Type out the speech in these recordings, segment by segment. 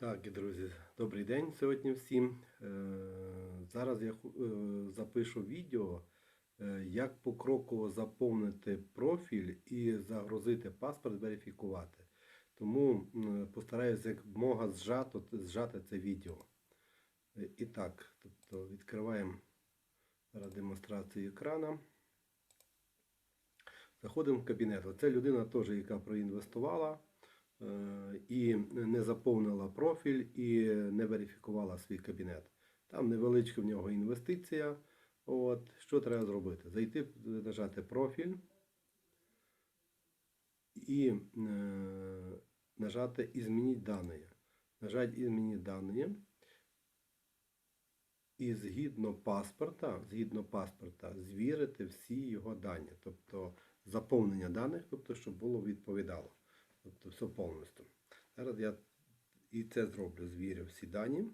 Так, друзі, добрий день сьогодні всім. Е, Зараз я е, запишу відео, е, як покроково заповнити профіль і загрузити паспорт, верифікувати. Тому постараюся як мога зжато, зжати це відео. І так, тобто відкриваємо демонстрацію екрана. Заходимо в кабінет. Оце людина теж, яка проінвестувала і не заповнила профіль і не верифікувала свій кабінет. Там невеличка в нього інвестиція. От, що треба зробити? Зайти, нажати профіль і е, нажати «Изменить дані. Нажати «Изменить дані. І згідно паспорта, згідно паспорта, звірити всі його дані, тобто заповнення даних, тобто, щоб було відповідало. Тобто все повністю. Зараз я і це зроблю, звірю всі дані.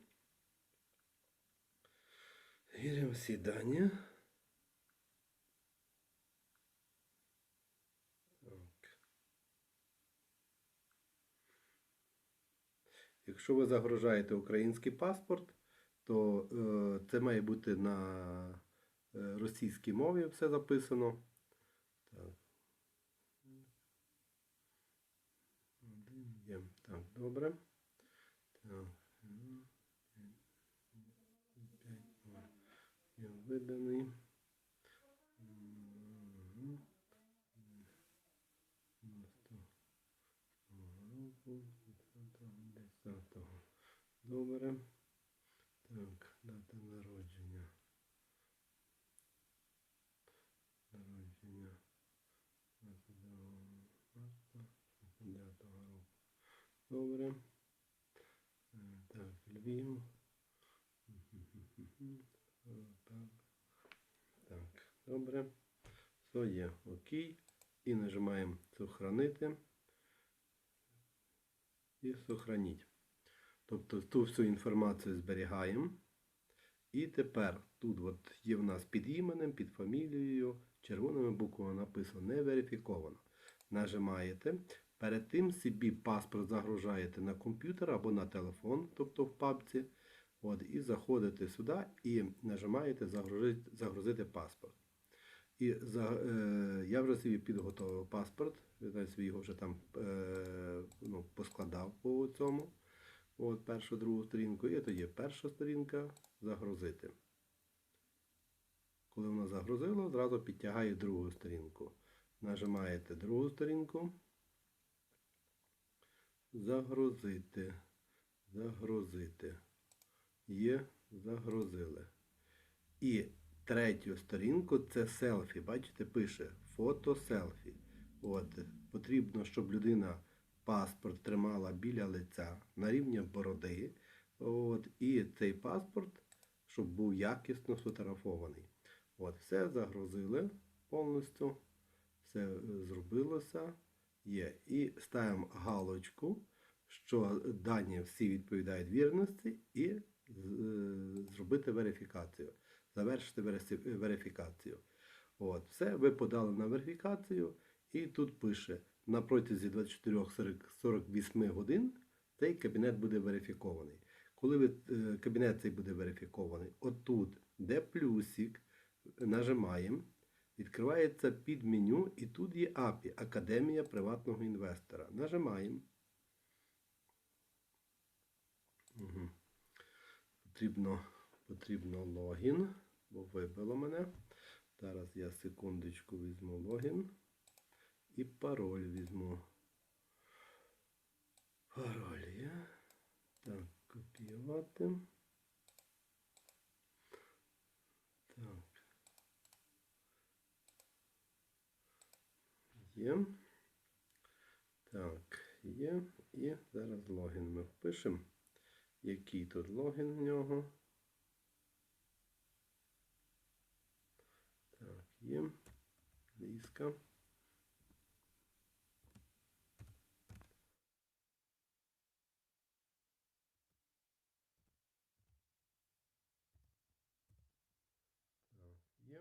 Звірю всі дані. Якщо ви загружаєте український паспорт, то е, це має бути на е, російській мові все записано. Так. Один є. Так, добре. Так. Я виданий. Мгм. Наступного року, 10-го. Добре. Так, дата. Народження Добре. Так, Львів. Так. Так, добре. Все є. Окей. І нажимаємо сохранити. І сохраніть. Тобто ту всю інформацію зберігаємо. І тепер тут от є в нас під іменем, під фамілією, червоними буквами написано не верифіковано. Нажимаєте. Перед тим собі паспорт загружаєте на комп'ютер або на телефон, тобто в папці. От, і заходите сюди і нажимаєте загрузити, загрузити паспорт. І за, е, я вже собі підготував паспорт, я собі його вже там е, ну, поскладав по цьому. От першу, другу сторінку. І тоді перша сторінка загрузити. Коли вона загрузила, одразу підтягає другу сторінку. Нажимаєте другу сторінку. Загрузити. Загрузити. Є, загрузили. І третю сторінку це селфі. Бачите, пише фото селфі. От, потрібно, щоб людина паспорт тримала біля лиця на рівні бороди. От, і цей паспорт, щоб був якісно сфотографований. От, все загрузили повністю. Все зробилося. Є. І ставимо галочку, що дані всі відповідають вірності, і е, зробити верифікацію. Завершити верифікацію. От, все, ви подали на верифікацію, і тут пише: на протязі 24-48 годин цей кабінет буде верифікований. Коли ви, е, кабінет цей буде верифікований, отут, де плюсик, нажимаємо, відкривається під меню, і тут є API Академія приватного інвестора. Нажимаємо. Угу. Потрібно, потрібно логін, бо вибило мене. Зараз я секундочку візьму логін і пароль візьму. Пароль є. Так, копіювати. Є. Так, є. І зараз логін ми впишемо. Який тут логін в нього? Так, є. Ліска. Так, є.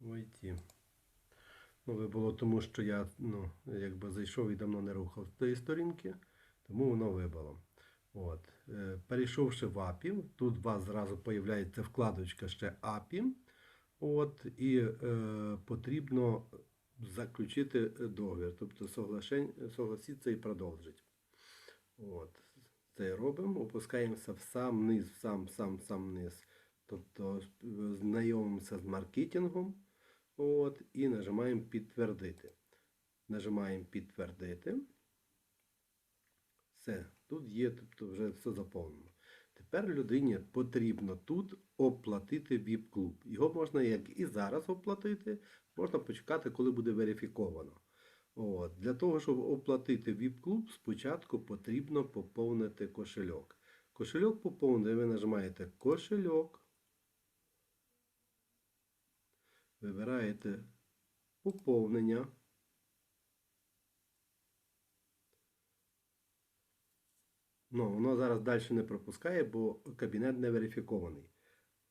Войти. Ну, було тому, що я ну, якби зайшов і давно не рухав з тієї сторінки, тому воно вибило. От. е, Перейшовши в API, тут у вас зразу появляється вкладочка ще API. От, і е, потрібно заключити договір, тобто согласитися і продовжити. От. Це робимо, опускаємося в сам низ, в сам, сам, сам низ. Тобто е, знайомимося з маркетингом. От, і нажимаємо підтвердити. Нажимаємо підтвердити. Все, тут є, тобто вже все заповнено. Тепер людині потрібно тут оплатити VIP-клуб. Його можна як і зараз оплатити, можна почекати, коли буде верифіковано. От. Для того, щоб оплатити VIP-клуб, спочатку потрібно поповнити кошельок. Кошельок поповнити, ви нажимаєте кошельок, вибираєте поповнення. Ну, воно зараз далі не пропускає, бо кабінет не верифікований.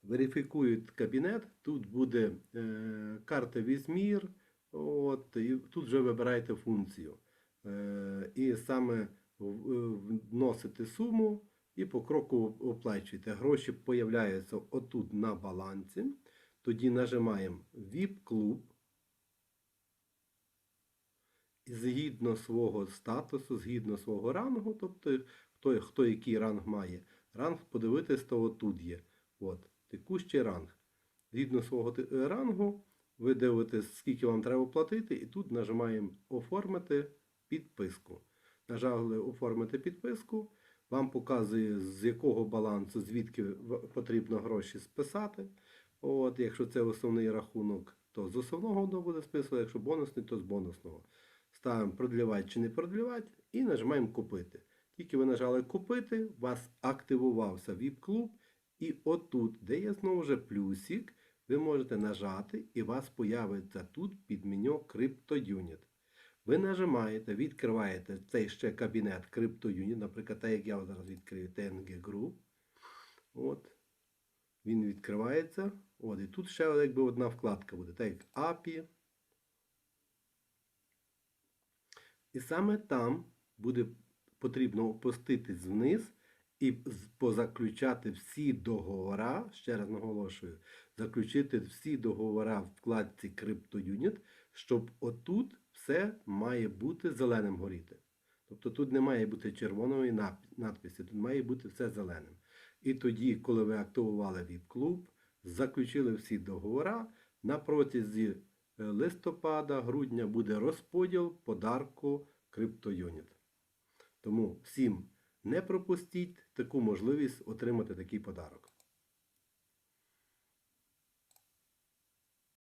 Верифікують кабінет, тут буде е, карта візмір, от, і тут вже вибираєте функцію. Е, і саме е, вносите суму і по кроку оплачуєте. Гроші появляються отут на балансі. Тоді нажимаємо VIP-клуб. І згідно свого статусу, згідно свого рангу, тобто хто, хто який ранг має, ранг подивитись, то отут є. От, текущий ранг. Згідно свого е, рангу, ви дивитесь, скільки вам треба платити, і тут нажимаємо Оформити підписку. Нажали Оформити підписку. Вам показує, з якого балансу, звідки потрібно гроші списати. От, якщо це основний рахунок, то з основного воно буде списувати, якщо бонусний, то з бонусного. Ставимо продлівати чи не продлівати і нажимаємо купити. Тільки ви нажали купити, у вас активувався VIP-клуб, і отут, де є знову ж плюсик, ви можете нажати, і у вас появиться тут під меню CryptoUnit. Ви нажимаєте, відкриваєте цей ще кабінет CryptoUnit, наприклад, так як я зараз відкрию TNG Group. От. Він відкривається. От, і тут ще якби одна вкладка буде, так як API. І саме там буде потрібно опуститись вниз і позаключати всі договори, ще раз наголошую, заключити всі договори в вкладці CryptoUnit, щоб отут все має бути зеленим горіти. Тобто тут не має бути червоної надписі, тут має бути все зеленим. І тоді, коли ви активували VIP-клуб, заключили всі договори, на протязі е, листопада, грудня буде розподіл подарку CryptoUnit. Тому всім не пропустіть таку можливість отримати такий подарок.